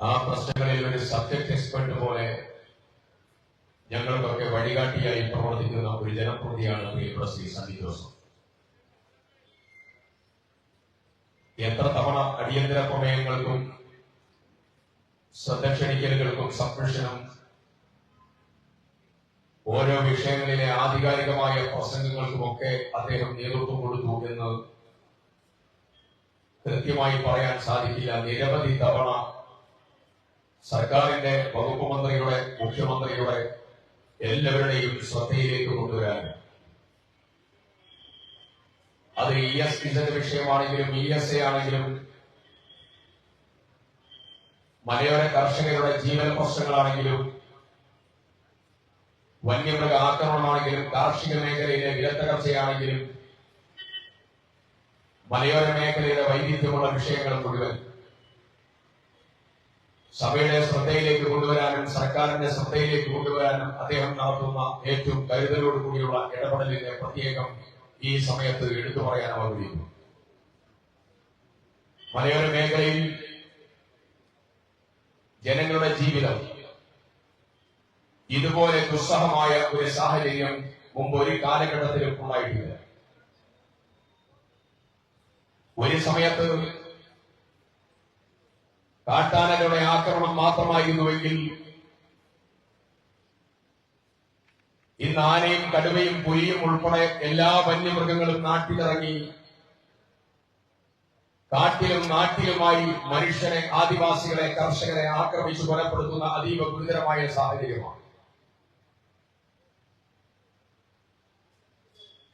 ആ പ്രശ്നങ്ങളിൽ ഒരു സബ്ജക്ട് എക്സ്പെർട്ട് പോലെ ഞങ്ങൾക്കൊക്കെ വഴികാട്ടിയായി പ്രവർത്തിക്കുന്ന ഒരു ജനപ്രതിയാണ് പ്രിയപ്പെട്ട ശ്രീ ജോസഫ്. എത്ര തവണ അടിയന്തര പ്രമേയങ്ങൾക്കും ശ്രദ്ധ ക്ഷണിക്കലുകൾക്കും ഓരോ വിഷയങ്ങളിലെ ആധികാരികമായ പ്രസംഗങ്ങൾക്കുമൊക്കെ അദ്ദേഹം നേതൃത്വം കൊടുത്തു എന്ന് കൃത്യമായി പറയാൻ സാധിക്കില്ല. നിരവധി തവണ സർക്കാരിന്റെ വകുപ്പ് മന്ത്രിയുടെ മുഖ്യമന്ത്രിയുടെ എല്ലാവരുടെയും ശ്രദ്ധയിലേക്ക് കൊണ്ടുവരാൻ. അത് ഇ എസ് ഇസഡ് വിഷയമാണെങ്കിലും ഇ എസ് എ ആണെങ്കിലും മലയോര കർഷകരുടെ ജീവൻ പ്രശ്നങ്ങളാണെങ്കിലും വന്യമൃഗ ആക്രമണമാണെങ്കിലും കാർഷിക മേഖലയിലെ വിലത്തകർച്ചയാണെങ്കിലും മലയോര മേഖലയുടെ വൈവിധ്യമുള്ള വിഷയങ്ങൾ മുഴുവൻ സഭയുടെ ശ്രദ്ധയിലേക്ക് കൊണ്ടുവരാനും സർക്കാരിന്റെ ശ്രദ്ധയിലേക്ക് കൊണ്ടുവരാനും അദ്ദേഹം നടത്തുന്ന ഏറ്റവും കരുതലോട് കൂടിയുള്ള ഇടപെടലിന്റെ പ്രത്യേകം ഈ സമയത്ത് എടുത്തു പറയാൻ ആഗ്രഹിക്കുന്നു മലയോര മേഖലയിൽ ജനങ്ങളുടെ ജീവിതം ഇതുപോലെ ദുസ്സഹമായ ഒരു സാഹചര്യം മുമ്പ് ഒരു കാലഘട്ടത്തിലും ഉണ്ടായിട്ടില്ല. ഒരു സമയത്ത് കാട്ടാനകളുടെ ആക്രമണം മാത്രമായിരുന്നുവെങ്കിൽ ഇന്ന് ആനയും കടുവയും പുലിയും ഉൾപ്പെടെ എല്ലാ വന്യമൃഗങ്ങളും നാട്ടിലിറങ്ങി കാട്ടിലും നാട്ടിലുമായി മനുഷ്യരെ ആദിവാസികളെ കർഷകരെ ആക്രമിച്ചു കൊലപ്പെടുത്തുന്ന അതീവ ഗുരുതരമായ സാഹചര്യമാണ്.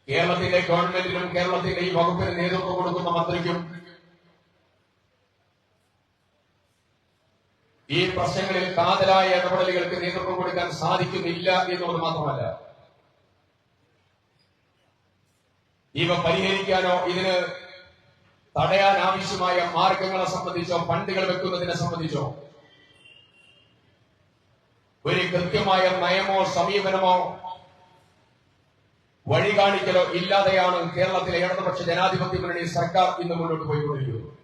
കേരളത്തിന്റെ ഗവൺമെന്റിനും കേരളത്തിന്റെ ഈ വകുപ്പിന് നേതൃത്വം കൊടുക്കുന്ന മന്ത്രിക്കും ഈ പ്രശ്നങ്ങളിൽ കാതലായ ഇടപെടലുകൾക്ക് നേതൃത്വം കൊടുക്കാൻ സാധിക്കുന്നില്ല എന്നുള്ളത് മാത്രമല്ല. ഇവ പരിഹരിക്കാനോ ഇതിന് തടയാൻ ആവശ്യമായ മാർഗങ്ങളെ സംബന്ധിച്ചോ ഫണ്ടുകൾ വെക്കുന്നതിനെ സംബന്ധിച്ചോ ഒരു കൃത്യമായ നയമോ സമീപനമോ വഴി കാണിക്കലോ ഇല്ലാതെയാണ് കേരളത്തിലെ ഇടതുപക്ഷ ജനാധിപത്യ മുന്നണി സർക്കാർ ഇന്ന് മുന്നോട്ട് പോയിക്കൊണ്ടിരിക്കുന്നത്.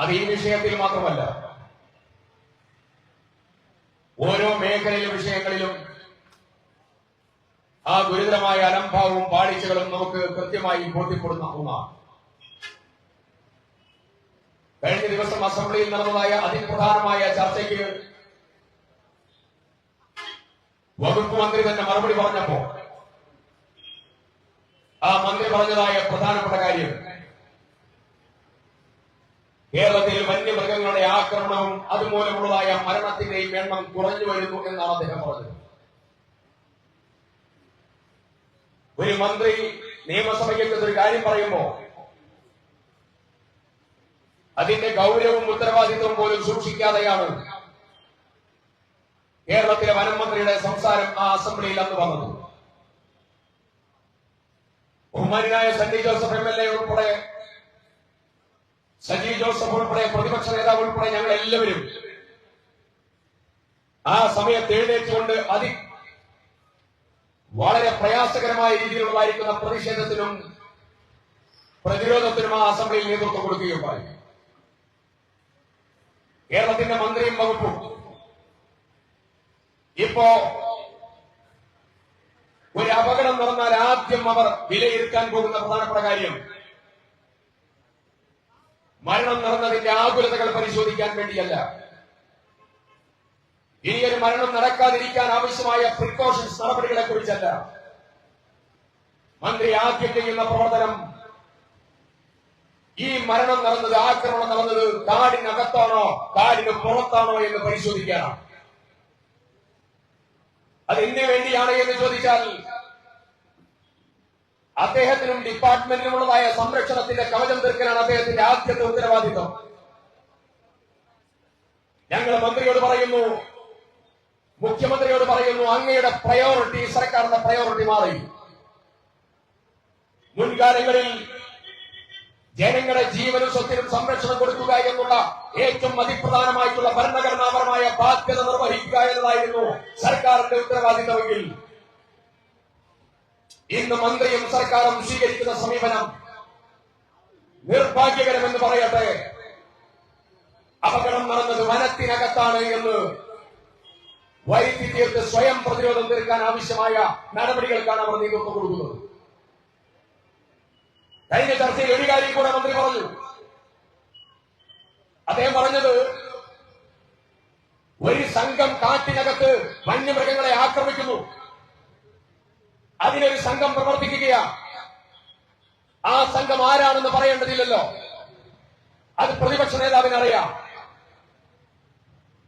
അത് ഈ വിഷയത്തിൽ മാത്രമല്ല. ഓരോ മേഖലയിലെ വിഷയങ്ങളിലും ആ ഗുരുതരമായ അലംഭാവവും പാളിച്ചകളും നമുക്ക് കൃത്യമായി ബോധ്യപ്പെടുന്ന ഒന്നാണ്. കഴിഞ്ഞ ദിവസം അസംബ്ലിയിൽ നടന്നതായ അതിപ്രധാനമായ ചർച്ചയ്ക്ക് വകുപ്പ് മന്ത്രി തന്നെ മറുപടി പറഞ്ഞപ്പോ ആ മന്ത്രി പറഞ്ഞതായ പ്രധാനപ്പെട്ട കാര്യം കേരളത്തിൽ വന്യമൃഗങ്ങളുടെ ആക്രമണവും അതുമൂലമുള്ളതായ മരണത്തിന്റെയും എണ്ണം കുറഞ്ഞു വരുന്നു എന്നാണ് അദ്ദേഹം പറഞ്ഞത് ഒരു മന്ത്രി നിയമസഭയ്ക്ക് ഒരു കാര്യം പറയുമ്പോ അതിന്റെ ഗൗരവവും ഉത്തരവാദിത്വവും പോലും സൂക്ഷിക്കാതെയാണ് കേരളത്തിലെ വനം മന്ത്രിയുടെ സംസാരം ആ അസംബ്ലിയിൽ അന്ന് വന്നത്. ബഹുമാനായ Sunny Joseph M L A ഉൾപ്പെടെ സജി ജോസഫ് ഉൾപ്പെടെ പ്രതിപക്ഷ നേതാവ് ഉൾപ്പെടെ ഞങ്ങൾ എല്ലാവരും ആ സമയത്ത് എഴുന്നേറ്റുകൊണ്ട് അതി വളരെ പ്രയാസകരമായ രീതിയിലുള്ളതായിരിക്കുന്ന പ്രതിഷേധത്തിനും പ്രതിരോധത്തിനും ആ അസംബ്ലിയിൽ നേതൃത്വം കൊടുക്കുകയുണ്ടായി കേരളത്തിന്റെ മന്ത്രിയും വകുപ്പും ഇപ്പോ ഒരു അപകടം നടന്നാൽ ആദ്യം അവർ വിലയിരുത്താൻ പോകുന്ന പ്രധാനപ്പെട്ട കാര്യം മരണം നടന്നതിന്റെ ആകുലതകൾ പരിശോധിക്കാൻ വേണ്ടിയല്ല. ഇനിയൊരു മരണം നടക്കാതിരിക്കാൻ ആവശ്യമായ പ്രിക്കോഷൻസ് നടപടികളെ കുറിച്ചല്ല. മന്ത്രി ആദ്യം ചെയ്യുന്ന പ്രവർത്തനം ഈ മരണം നടന്നത് ആക്രമണം നടന്നത് കാടിനകത്താണോ കാടിന് പുറത്താണോ എന്ന് പരിശോധിക്കാനാണ് അത് എന്തിനു വേണ്ടിയാണ് എന്ന് ചോദിച്ചാൽ അദ്ദേഹത്തിനും ഡിപ്പാർട്ട്മെന്റിനുമുള്ളതായ സംരക്ഷണത്തിന്റെ കവചം തീർക്കലാണ് അദ്ദേഹത്തിന്റെ ആദ്യത്തെ ഉത്തരവാദിത്വം. ഞങ്ങൾ മന്ത്രിയോട് പറയുന്നു മുഖ്യമന്ത്രിയോട് പറയുന്നു അങ്ങയുടെ പ്രയോറിറ്റി സർക്കാരിന്റെ പ്രയോറിറ്റി മാറി. മുൻകാലങ്ങളിൽ ജനങ്ങളുടെ ജീവനും സ്വത്തിനും സംരക്ഷണം കൊടുക്കുക എന്നുള്ള ഏറ്റവും അതിപ്രധാനമായിട്ടുള്ള ഭരണഘടനാപരമായ ബാധ്യത നിർവഹിക്കുക എന്നതായിരുന്നു സർക്കാരിന്റെ ഉത്തരവാദിത്തമെങ്കിൽ ഇന്ന് മന്ത്രിയും സർക്കാരും സ്വീകരിക്കുന്ന സമീപനം നിർഭാഗ്യകരമെന്ന് പറയട്ടെ. അപകടം നടന്നത് വനത്തിനകത്താണ് എന്ന് തീർത്ത് സ്വയം പ്രതിരോധം തീർക്കാൻ ആവശ്യമായ നടപടികൾക്കാണ് അവർ നേതൃത്വം കൊടുക്കുന്നത്. കഴിഞ്ഞ ചർച്ചയിൽ ഒരു കാര്യം കൂടെ മന്ത്രി പറഞ്ഞു. അദ്ദേഹം പറഞ്ഞത് ഒരു സംഘം കാട്ടിനകത്ത് വന്യമൃഗങ്ങളെ ആക്രമിക്കുന്നു. അതിനൊരു സംഘം പ്രവർത്തിക്കുകയാണ് ആ സംഘം ആരാണെന്ന് പറയേണ്ടതില്ലല്ലോ. അത് പ്രതിപക്ഷ നേതാവിന് അറിയാം.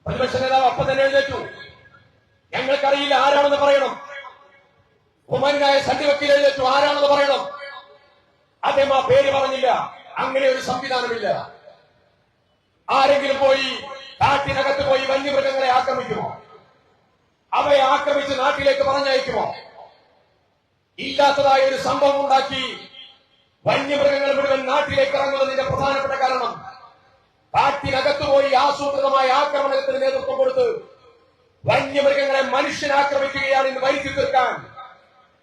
പ്രതിപക്ഷ നേതാവ് അപ്പൊ തന്നെ എഴുന്നേറ്റു. ഞങ്ങൾക്കറിയില്ല ആരാണെന്ന് പറയണം. ഉമനായ സന്ധി വക്കീൽ എഴുന്നേറ്റു. ആരാണെന്ന് പറയണം. അദ്ദേഹം ആ പേര് പറഞ്ഞില്ല. അങ്ങനെ ഒരു സംവിധാനമില്ല. ആരെങ്കിലും പോയി കാട്ടിനകത്ത് പോയി വന്യമൃഗങ്ങളെ ആക്രമിക്കുമോ? അവയെ ആക്രമിച്ച് നാട്ടിലേക്ക് പറഞ്ഞയക്കുമോ? ഇല്ലാത്തതായ ഒരു സംഭവം ഉണ്ടാക്കി വന്യമൃഗങ്ങൾ മുഴുവൻ നാട്ടിലേക്ക് ഇറങ്ങുന്നതിന്റെ പ്രധാനപ്പെട്ട കാരണം കാട്ടിനകത്ത് പോയി ആസൂത്രിതമായ ആക്രമണത്തിന് നേതൃത്വം കൊടുത്ത് വന്യമൃഗങ്ങളെ മനുഷ്യൻ ആക്രമിക്കുകയാണ് ഇന്ന് വരുത്തി തീർക്കാൻ.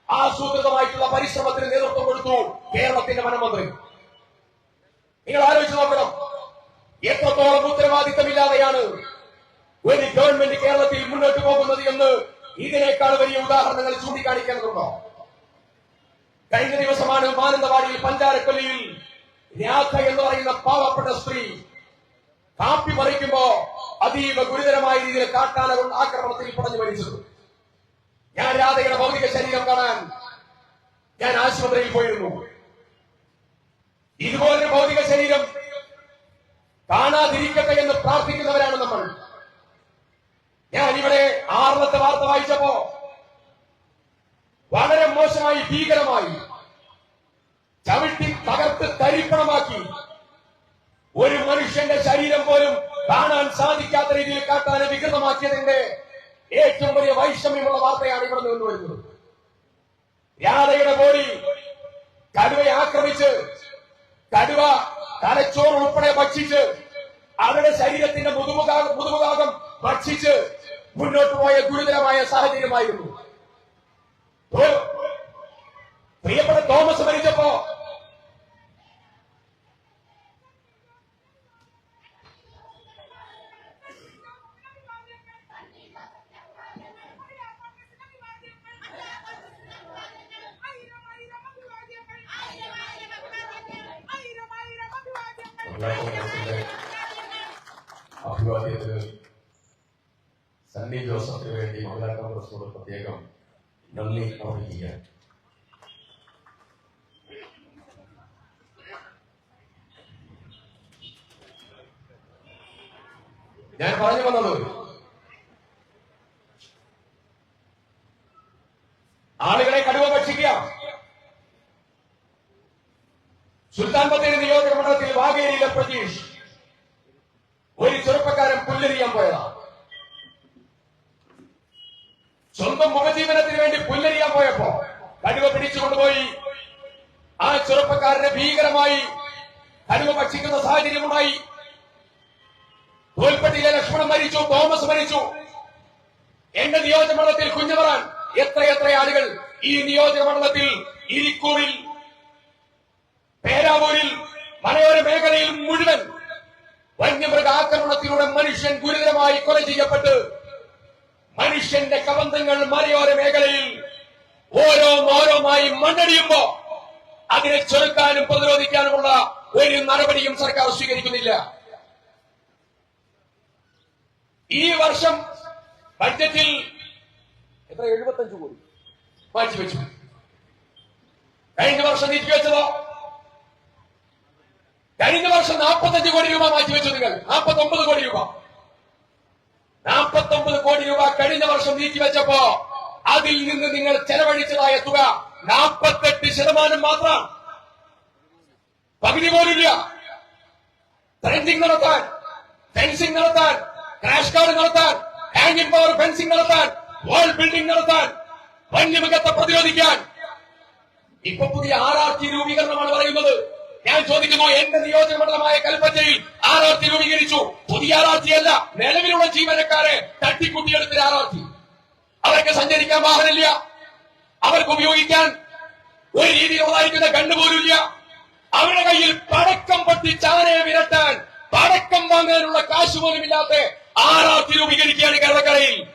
ആസൂത്രിതമായിട്ടുള്ള പരിശ്രമത്തിന് നേതൃത്വം കൊടുത്തു കേരളത്തിന്റെ വനമന്ത്രി. നിങ്ങൾ ആലോചിച്ച് നോക്കണം. എത്രത്തോളം ഉത്തരവാദിത്തമില്ലാതെയാണ് ഒരു ഗവൺമെന്റ് കേരളത്തിൽ മുന്നോട്ട് പോകുന്നത് എന്ന് ഇതിനേക്കാൾ വലിയ ഉദാഹരണങ്ങൾ ചൂണ്ടിക്കാണിക്കേണ്ടതുണ്ടോ? കഴിഞ്ഞ ദിവസമാണ് മാനന്തവാടിയിൽ പഞ്ചാരക്കൊല്ലിയിൽ രാധ എന്ന് പറയുന്ന പാവപ്പെട്ട സ്ത്രീ കാപ്പി പറിക്കുമ്പോ അതീവ ഗുരുതരമായ രീതിയിൽ കാട്ടാന ആക്രമണത്തിൽ പടഞ്ഞു മരിച്ചത് ഞാൻ രാധയുടെ ഭൗതിക ശരീരം കാണാൻ ഞാൻ ആശുപത്രിയിൽ പോയിരുന്നു. ഇതുപോലൊരു ഭൗതിക ശരീരം കാണാതിരിക്കട്ടെ എന്ന് പ്രാർത്ഥിക്കുന്നവരാണ് നമ്മൾ. ഞാൻ ഇവിടെ ആറിലത്തെ വാർത്ത വായിച്ചപ്പോ വളരെ മോശമായി ഭീകരമായി ചവിട്ടി തകർത്ത് തരിപ്പണമാക്കി ഒരു മനുഷ്യന്റെ ശരീരം പോലും കാണാൻ സാധിക്കാത്ത രീതിയിൽ കാട്ടാനെ വികൃതമാക്കിയതിന്റെ ഏറ്റവും വലിയ വൈഷമ്യമുള്ള വാർത്തയാണ് ഇവിടെ നിന്ന് വരുന്നത്. രാധയുടെ ബോഡി കടുവയെ ആക്രമിച്ച് കടുവ തലച്ചോറ് ഉൾപ്പെടെ ഭക്ഷിച്ച് അവരുടെ ശരീരത്തിന്റെ മുതുമുഖാകം മുതുമുഖാകം ഭക്ഷിച്ച് മുന്നോട്ട് പോയ ഗുരുതരമായ സാഹചര്യമായിരുന്നു. പ്രിയപ്പെട്ട തോമസ് മരിച്ചപ്പോ അഭിവാദ്യത്തിന് സണ്ണി ജോസഫിന് വേണ്ടി മഹിളാ കോൺഗ്രസിനോട് പ്രത്യേകം അർപ്പിക്കുകയാണ് ഞാൻ പറഞ്ഞു വന്നത് ആളുകളെ കടുവ ഭക്ഷിക്കുക. സുൽത്താൻ ബത്തേരി നിയോജക മണ്ഡലത്തിൽ വാഗേരിയിലെ പ്രതീഷ് ഒരു ചെറുപ്പക്കാരൻ പുല്ലരിയാൻ സ്വന്തം മുഖജീവനത്തിന് വേണ്ടി പുല്ലരിയാൻ പോയപ്പോ കടുവ പിടിച്ചുകൊണ്ടുപോയി ആ ചെറുപ്പക്കാരനെ ഭീകരമായി കടുവ ഭക്ഷിക്കുന്ന സാഹചര്യമുണ്ടായി. തോൽപ്പെട്ടിയിലെ ലക്ഷ്മണൻ മരിച്ചു തോമസ് മരിച്ചു. എന്റെ നിയോജക മണ്ഡലത്തിൽ കുഞ്ഞുമറാൻ എത്ര ആളുകൾ ഈ നിയോജക മണ്ഡലത്തിൽ ഇരിക്കൂറിൽ പേരാവൂരിൽ മലയോര മേഖലയിൽ മുഴുവൻ വന്യമൃഗ ആക്രമണത്തിലൂടെ മനുഷ്യൻ ഗുരുതരമായി കൊല ചെയ്യപ്പെട്ട് മനുഷ്യന്റെ കവന്തങ്ങൾ മലയോര മേഖലയിൽ ഓരോന്നോരോമായി മണ്ണടിയുമ്പോ അതിനെ ചെറുക്കാനും പ്രതിരോധിക്കാനുമുള്ള ഒരു നടപടിയും സർക്കാർ സ്വീകരിക്കുന്നില്ല. ഈ വർഷം ബഡ്ജറ്റിൽ എത്ര? എഴുപത്തഞ്ച് കോടി. മാറ്റിവെച്ചു കഴിഞ്ഞ വർഷം നീക്കിവെച്ചതോ കഴിഞ്ഞ വർഷം നാൽപ്പത്തഞ്ച് കോടി രൂപ മാറ്റിവെച്ചു നിങ്ങൾ. നാൽപ്പത്തി ഒമ്പത് കോടി രൂപ. നാൽപ്പത്തി ഒമ്പത് കോടി രൂപ കഴിഞ്ഞ വർഷം നീക്കിവെച്ചപ്പോ അതിൽ നിന്ന് നിങ്ങൾ ചെലവഴിച്ചതായ തുക നാൽപ്പത്തെട്ട് ശതമാനം മാത്രം. പകുതി പോലില്ല ട്രെൻഡിങ് നടത്താൻ ഫെൻസിംഗ് നടത്താൻ ക്രാഷ് കാർഡ് നടത്താൻ ഹാങ്ങിംഗ് പവർ ഫെൻസിംഗ് നടത്താൻ വാൾ ബിൽഡിംഗ് നടത്താൻ വന്യമൃഗത്തെ പ്രതിരോധിക്കാൻ. ഇപ്പൊ പുതിയ ആർ രൂപീകരണമാണ് പറയുന്നത്. ഞാൻ ചോദിക്കുന്നു എന്റെ നിയോജക മണ്ഡലമായ കൽപ്പറ്റയിൽ ടി രൂപീകരിച്ചു. പുതിയ അല്ല നിലവിലുള്ള ജീവനക്കാരെ തട്ടിക്കുട്ടിയെടുത്ത ടി. അവർക്ക് സഞ്ചരിക്കാൻ വാഹനമില്ല. അവർക്ക് ഉപയോഗിക്കാൻ ഒരു രീതിയിൽ ഉണ്ടായിരിക്കുന്ന കണ്ണു പോലുമില്ല. അവരുടെ കയ്യിൽ പടക്കം പൊട്ടി ചാനയെ വിരട്ടാൻ പടക്കം വാങ്ങാനുള്ള കാശ് പോലും ഇല്ലാത്ത ആറാത്തി രൂപീകരിക്കുകയാണ് കേരളക്കരയിൽ.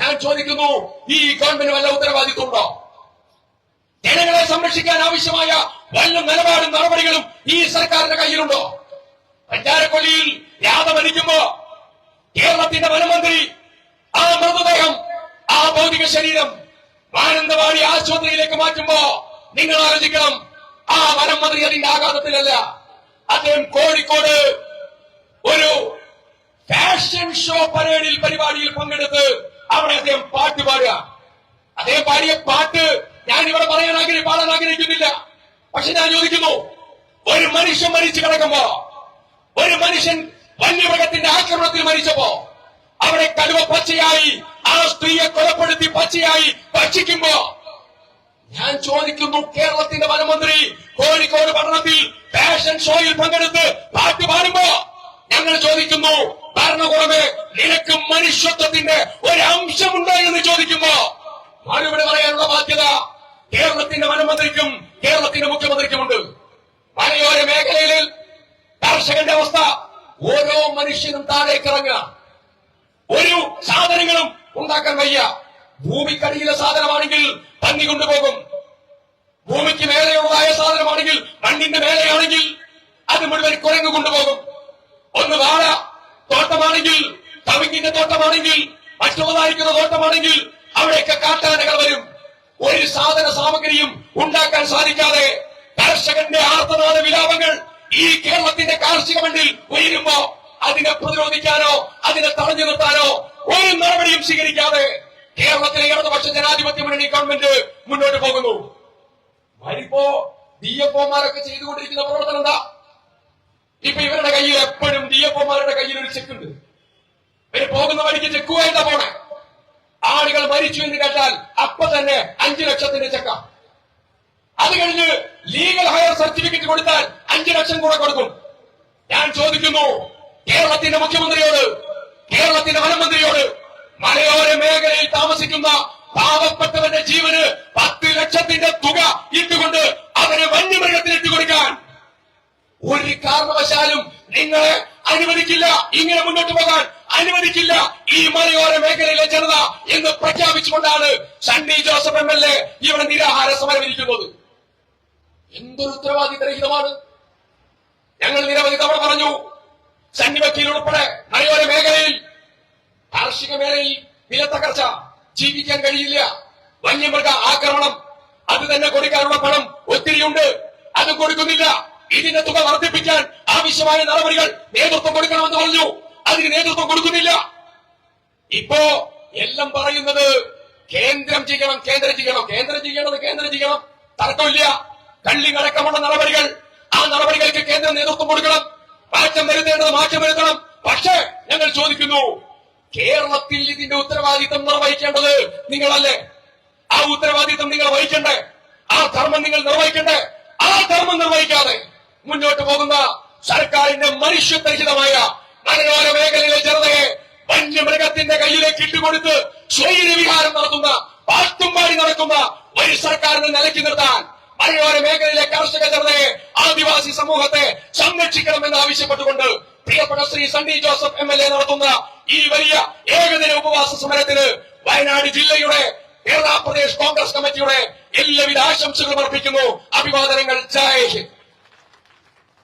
ഞാൻ ചോദിക്കുന്നു ഈ ഗവൺമെന്റ് വല്ല ഉത്തരവാദിത്വമുണ്ടോ ജനങ്ങളെ സംരക്ഷിക്കാൻ ആവശ്യമായ വല്ല നിലപാടും നടപടികളും ഈ സർക്കാരിന്റെ കയ്യിലുണ്ടോ? പഞ്ചാരക്കൊല്ലിയിൽ യാത മരിക്കുമ്പോ കേരളത്തിന്റെ വനമന്ത്രി ആ മൃതദേഹം ആ ഭൗതിക ശരീരം മാനന്തവാടി ആശുപത്രിയിലേക്ക് മാറ്റുമ്പോ നിങ്ങൾ ആലോചിക്കണം ആ വനം മന്ത്രി അതിന്റെ ആഘാതത്തിലല്ല. അദ്ദേഹം കോഴിക്കോട് ഒരു ഫാഷൻ ഷോ പരേഡിൽ പരിപാടിയിൽ പങ്കെടുത്ത് അവിടെ അദ്ദേഹം പാട്ട് പാടുക. അദ്ദേഹം പാടിയ പാട്ട് ഞാൻ ഇവിടെ പറയാൻ ആഗ്രഹം പാടാൻ ആഗ്രഹിക്കുന്നില്ല. പക്ഷെ ഞാൻ ചോദിക്കുന്നു ഒരു മനുഷ്യൻ മരിച്ചു കിടക്കുമ്പോ ഒരു മനുഷ്യൻ വന്യമൃഗത്തിന്റെ ആക്രമണത്തിൽ മരിച്ചപ്പോ അവിടെ കടുവ പച്ചയായി ആ സ്ത്രീയെ കൊലപ്പെടുത്തി പച്ചയായി ഭക്ഷിക്കുമ്പോ ഞാൻ ചോദിക്കുന്നു കേരളത്തിന്റെ വനമന്ത്രി കോഴിക്കോട് പട്ടണത്തിൽ ഫാഷൻ ഷോയിൽ പങ്കെടുത്ത് പാട്ട് പാടുമ്പോ ഞങ്ങൾ ചോദിക്കുന്നു ഭരണകൂടമേ നിനക്ക് മനുഷ്യത്വത്തിന്റെ ഒരു അംശമുണ്ടോ എന്ന് ചോദിക്കുമ്പോ മറുപടി പറയാനുള്ള ബാധ്യത കേരളത്തിന്റെ വനമന്ത്രിക്കും കേരളത്തിന്റെ മുഖ്യമന്ത്രിക്കുമുണ്ട്. മലയോര മേഖലയിൽ കർഷകന്റെ അവസ്ഥ ഓരോ മനുഷ്യനും താഴേക്ക് ഇറങ്ങുക ഒരു സാധനങ്ങളും ഉണ്ടാക്കാൻ വയ്യ. ഭൂമിക്കടിയിലെ സാധനമാണെങ്കിൽ പന്നി കൊണ്ടുപോകും. ഭൂമിക്ക് മേലെയുള്ളതായ സാധനമാണെങ്കിൽ മണ്ണിന്റെ മേലെയാണെങ്കിൽ അത് മുഴുവൻ കുരങ്ങ് കൊണ്ടുപോകും. ഒന്ന് വാഴ തോട്ടമാണെങ്കിൽ തവിങ്ങിന്റെ തോട്ടമാണെങ്കിൽ മറ്റുള്ളതായിരിക്കുന്ന തോട്ടമാണെങ്കിൽ അവിടെയൊക്കെ കാട്ടാനകൾ വരും. ഒരു സാധന സാമഗ്രിയും ഉണ്ടാക്കാൻ സാധിക്കാതെ കർഷകന്റെ ആർത്തനാദ വിലാപങ്ങൾ ഈ കേരളത്തിന്റെ കാർഷിക മണ്ണിൽ ഉയരുമ്പോ അതിനെ പ്രതിരോധിക്കാനോ അതിനെ തടഞ്ഞു നിർത്താനോ ഒരു നടപടിയും സ്വീകരിക്കാതെ കേരളത്തിലെ ഇടതുപക്ഷ ജനാധിപത്യ മുന്നണി ഗവൺമെന്റ് മുന്നോട്ട് പോകുന്നു. വരിപ്പോ ഡി എഫ് ഒമാരൊക്കെ ചെയ്തുകൊണ്ടിരിക്കുന്ന പ്രവർത്തനം എന്താ? ഇപ്പൊ ഇവരുടെ കയ്യിൽ എപ്പോഴും ഡി എഫ് ഒമാരുടെ കയ്യിൽ ഒരു ചെക്ക് ഉണ്ട് ഇവർ പോകുന്ന വഴിക്ക് ചെക്കുമായിട്ടാ പോണേ. ആളുകൾ മരിച്ചു എന്ന് കേട്ടാൽ അപ്പൊ തന്നെ അഞ്ചു ലക്ഷത്തിന്റെ ചെക്ക. അത് കഴിഞ്ഞ് ലീഗൽ ഹയർ സർട്ടിഫിക്കറ്റ് കൊടുത്താൽ അഞ്ചു ലക്ഷം കൂടെ കൊടുക്കും. ഞാൻ ചോദിക്കുന്നു കേരളത്തിന്റെ മുഖ്യമന്ത്രിയോട് കേരളത്തിന്റെ വനമന്ത്രിയോട് മലയോര മേഖലയിൽ താമസിക്കുന്ന പാവപ്പെട്ടവന്റെ ജീവന് പത്ത് ലക്ഷത്തിന്റെ തുക ഇട്ടുകൊണ്ട് അവനെ വന്യമൃഗത്തിന് ഇട്ടുകൊടുക്കാൻ ഒരു കാരണവശാലും നിങ്ങളെ അനുവദിക്കില്ല ഇങ്ങനെ മുന്നോട്ട് പോകാൻ. അനുവദിക്കില്ല. ഈ മലയോര മേഖലയിലെ ജനത എന്ന് പ്രഖ്യാപിച്ചുകൊണ്ടാണ് Sunny Joseph M L A ഇവിടെ നിരാഹാര സമരം ഇരിക്കുന്നത്. എന്തൊരു ഉത്തരവാദിത്തരഹിതമാണ് ഞങ്ങൾ നിരവധി തവണ പറഞ്ഞു സണ്ണി വക്കീൽ ഉൾപ്പെടെ മലയോര മേഖലയിൽ കാർഷിക മേഖലയിൽ വിലത്തകർച്ച ജീവിക്കാൻ കഴിയില്ല. വന്യമൃഗ ആക്രമണം അത് തന്നെ കൊടുക്കാനുള്ള പണം ഒത്തിരിയുണ്ട്. അത് കൊടുക്കുന്നില്ല. ഇതിന്റെ തുക വർദ്ധിപ്പിക്കാൻ ആവശ്യമായ നടപടികൾ നേതൃത്വം കൊടുക്കണമെന്ന് പറഞ്ഞു. അതിന് നേതൃത്വം കൊടുക്കുന്നില്ല. ഇപ്പോ എല്ലാം പറയുന്നത് കേന്ദ്രം ചെയ്യണം കേന്ദ്രം ചെയ്യണം കേന്ദ്രം ചെയ്യണത് കേന്ദ്രം ചെയ്യണം. തർക്കമില്ല. കള്ളികളക്കമുള്ള നടപടികൾ. ആ നടപടികൾക്ക് കേന്ദ്രം നേതൃത്വം കൊടുക്കണം. മാറ്റം വരുത്തേണ്ടത് മാറ്റം വരുത്തണം. പക്ഷേ ഞങ്ങൾ ചോദിക്കുന്നു കേരളത്തിൽ ഇതിന്റെ ഉത്തരവാദിത്തം നിർവഹിക്കേണ്ടത് നിങ്ങളല്ലേ? ആ ഉത്തരവാദിത്തം നിങ്ങൾ വഹിക്കണ്ടേ? ആ ധർമ്മം നിങ്ങൾ നിർവഹിക്കണ്ടേ? ആ ധർമ്മം നിർവഹിക്കാതെ മുന്നോട്ട് പോകുന്ന സർക്കാരിന്റെ മനുഷ്യത്വരഹിതമായ മലയോര മേഖലയിലെ ജനതയെ വന്യമൃഗത്തിന്റെ കയ്യിലേക്ക് ഇട്ടുകൊടുത്ത് സ്വൈര്യവിഹാരം നടത്തുന്ന പാട്ടുംപാടി നടക്കുന്ന ഒരു സർക്കാരിനെ നിലയ്ക്ക് നിർത്താൻ മലയോര മേഖലയിലെ കർഷക ജനതയെ ആദിവാസി സമൂഹത്തെ സംരക്ഷിക്കണമെന്ന് ആവശ്യപ്പെട്ടുകൊണ്ട് പ്രിയപ്പെട്ട Shri Sunny Joseph M L A നടത്തുന്ന ഈ വലിയ ഏകദിന ഉപവാസ സമരത്തിന് വയനാട് ജില്ലയുടെ കേരള പ്രദേശ് കോൺഗ്രസ് കമ്മിറ്റിയുടെ എല്ലാവിധ ആശംസകളും അർപ്പിക്കുന്നു. അഭിവാദനങ്ങൾ. ജയ ഹിന്ദ്.